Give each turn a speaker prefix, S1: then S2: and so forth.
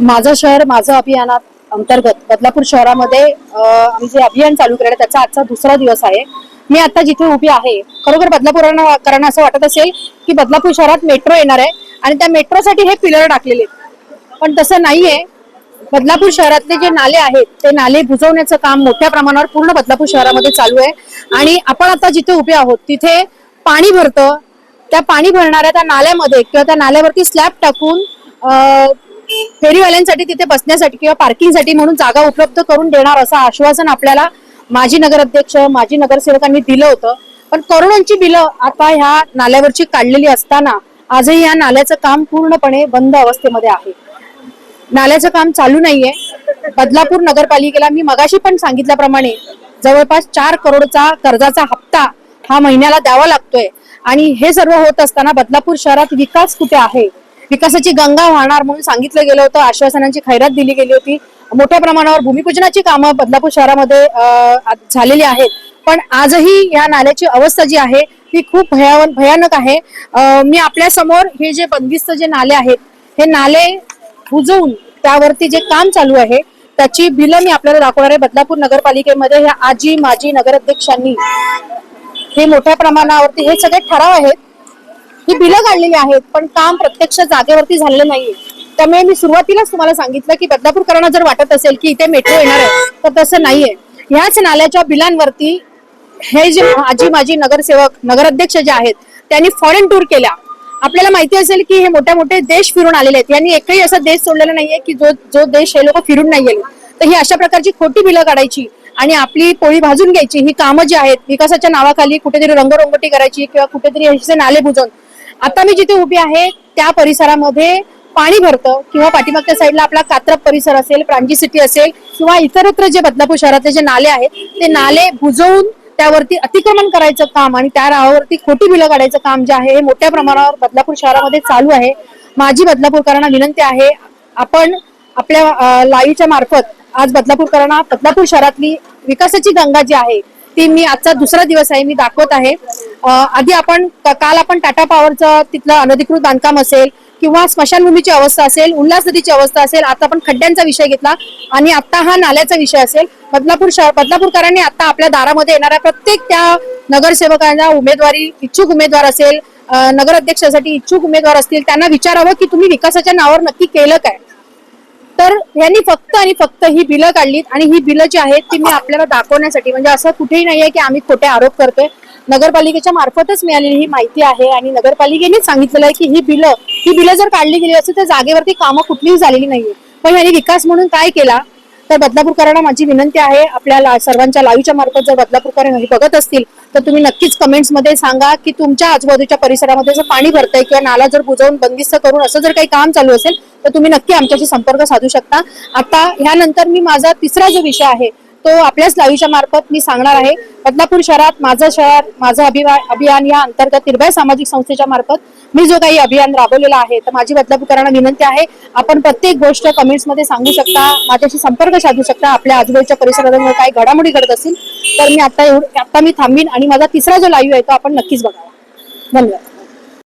S1: माझं शहर माझं अभियानात अंतर्गत बदलापूर शहरामध्ये आम्ही जे अभियान चालू केलं त्याचा आजचा दुसरा दिवस आहे. मी आता जिथे उभी आहे खरोखर बदलापूरकरांना असं वाटत असेल की बदलापूर शहरात मेट्रो येणार आहे आणि त्या मेट्रोसाठी हे पिलर टाकलेले आहेत. पण तसं नाहीये. बदलापूर शहरातले जे नाले आहेत ते नाले बुजवण्याचं काम मोठ्या प्रमाणावर पूर्ण बदलापूर शहरामध्ये चालू आहे. आणि आपण आता जिथे उभे आहोत तिथे पाणी भरतं. त्या पाणी भरणाऱ्या त्या नाल्यामध्ये किंवा त्या नाल्यावरती स्लॅब टाकून फेरीवाल्यांसाठी तिथे बसण्यासाठी किंवा पार्किंगसाठी म्हणून जागा उपलब्ध करून देणार असं आश्वासन आपल्याला माजी नगराध्यक्ष माजी नगरसेवकांनी दिलं होतं. पण करोडोंची बिलं आता ह्या नाल्यावरची काढलेली असताना आजही या नाल्याचं काम पूर्णपणे बंद अवस्थेमध्ये आहे. नाल्याचं काम चालू नाहीये. बदलापूर नगरपालिकेला मी मगाशी पण सांगितल्याप्रमाणे जवळपास चार करोडचा कर्जाचा हप्ता हा महिन्याला द्यावा लागतोय. आणि हे सर्व होत असताना बदलापूर शहरात विकास कुठे आहे? विकासाची गंगा वाहणार म्हणून सांगितलं गेलं होतं. आश्वासनांची खैरात दिली गेली होती. मोठ्या प्रमाणावर भूमिपूजनाची कामं बदलापूर शहरामध्ये झालेली आहेत. पण आजही या नाल्याची अवस्था जी आहे ती खूप भयाव भयानक आहे. मी आपल्यासमोर हे जे बंदिस्त जे नाले आहेत हे नाले बुजवून त्यावरती जे काम चालू आहे त्याची बिलं मी आपल्याला दाखवणार आहे. बदलापूर नगरपालिकेमध्ये ह्या आजी माजी नगराध्यक्षांनी हे मोठ्या प्रमाणावरती हे सगळे ठराव आहेत. ही बिलं काढलेली आहेत पण काम प्रत्यक्ष जागेवरती झालेलं नाहीये. त्यामुळे मी सुरुवातीलाच तुम्हाला सांगितलं की बदलापूरकरांना जर वाटत असेल की इथे मेट्रो येणार आहे तर तसं नाहीये. ह्याच नाल्याच्या बिलांवरती हे जे आजी माजी नगरसेवक नगराध्यक्ष जे आहेत त्यांनी फॉरेन टूर केल्या. आपल्याला माहिती असेल की हे मोठ्या मोठे देश फिरून आलेले आहेत. यांनी एकही असा देश सोडलेला नाहीये की जो जो देश हे लोक फिरून नाही गेले. तर ही अशा प्रकारची खोटी बिलं काढायची आणि आपली पोळी भाजून घ्यायची. ही कामं जी आहेत विकासाच्या नावाखाली कुठेतरी रंगरंगोटी करायची किंवा कुठेतरी असे नाले बुजवून आता मी जिथे उभी आहे त्या परिसरामध्ये पाणी भरतं किंवा पाठीमागच्या साईडला आपला कात्रप परिसर असेल प्रांजी सिटी असेल किंवा इतरत्र जे बदलापूर शहरातले जे नाले आहेत ते नाले बुजवून त्यावरती अतिक्रमण करायचं काम आणि त्या रावावरती खोटी बिलं काढायचं काम जे आहे हे मोठ्या प्रमाणावर बदलापूर शहरामध्ये चालू आहे. माझी बदलापूरकरांना विनंती आहे आपण आपल्या अं, लाईव्हच्या मार्फत आज बदलापूरकरांना बदलापूर शहरातली विकासाची गंगा जी आहे ती मी आजचा दुसरा दिवस आहे मी दाखवत आहे. आधी आपण काल आपण टाटा पॉवरचं तिथलं अनधिकृत बांधकाम असेल किंवा स्मशानभूमीची अवस्था असेल उल्हास नदीची अवस्था असेल आता आपण खड्ड्यांचा विषय घेतला आणि आता हा नाल्याचा विषय असेल. बदलापूर शहर बदलापूरकरांनी आता आपल्या दारामध्ये येणाऱ्या प्रत्येक त्या नगरसेवकांना उमेदवारी इच्छुक उमेदवार असेल नगर नगराध्यक्षासाठी इच्छुक उमेदवार असतील त्यांना विचारावं की तुम्ही विकासाच्या नावावर नक्की केलं काय? तर यांनी फक्त आणि फक्त ही बिलं काढलीत आणि ही बिलं जी आहेत ती मी आपल्याला दाखवण्यासाठी म्हणजे असं कुठेही नाहीये की आम्ही खोटे आरोप करतोय. नगरपालिकेच्या मार्फतच मिळालेली ही माहिती आहे आणि नगरपालिकेने सांगितलेलं आहे की ही बिलं ही बिलं जर काढली गेली असेल तर जागेवरती कामं कुठलीही झालेली नाहीये. पण यांनी विकास म्हणून काय केला? तर बदलापूरकरांना माझी विनंती आहे. आपल्या सर्वांच्या लाईव्हच्या मार्फत जर बदलापूरकर हे बघत असतील तर तुम्ही नक्कीच कमेंट्समध्ये सांगा की तुमच्या आजूबाजूच्या परिसरामध्ये जर पाणी भरतंय किंवा नाला जर बुजवून बंदिस्त करून असं जर काही काम चालू असेल तर तुम्ही नक्की आमच्याशी संपर्क साधू शकता. आता ह्यानंतर मी माझा तिसरा जो विषय आहे तो आपल्याच लाईव्हच्या मार्फत मी सांगणार आहे. बदनापूर शहरात माझं शहर माझं अभिवा अभियान या अंतर्गत निर्भय सामाजिक संस्थेच्या मार्फत मी जो काही अभियान राबवलेला आहे तर माझी बदलापूरकरांना विनंती आहे. आपण प्रत्येक गोष्ट कमेंट्समध्ये सांगू शकता माझ्याशी संपर्क साधू शकता. आपल्या आजूबाजूच्या परिसरामध्ये काही घडामोडी घडत असतील तर मी आता एवढं आता मी थांबीन आणि माझा तिसरा जो लाईव्ह आहे तो आपण नक्कीच बघावा. धन्यवाद.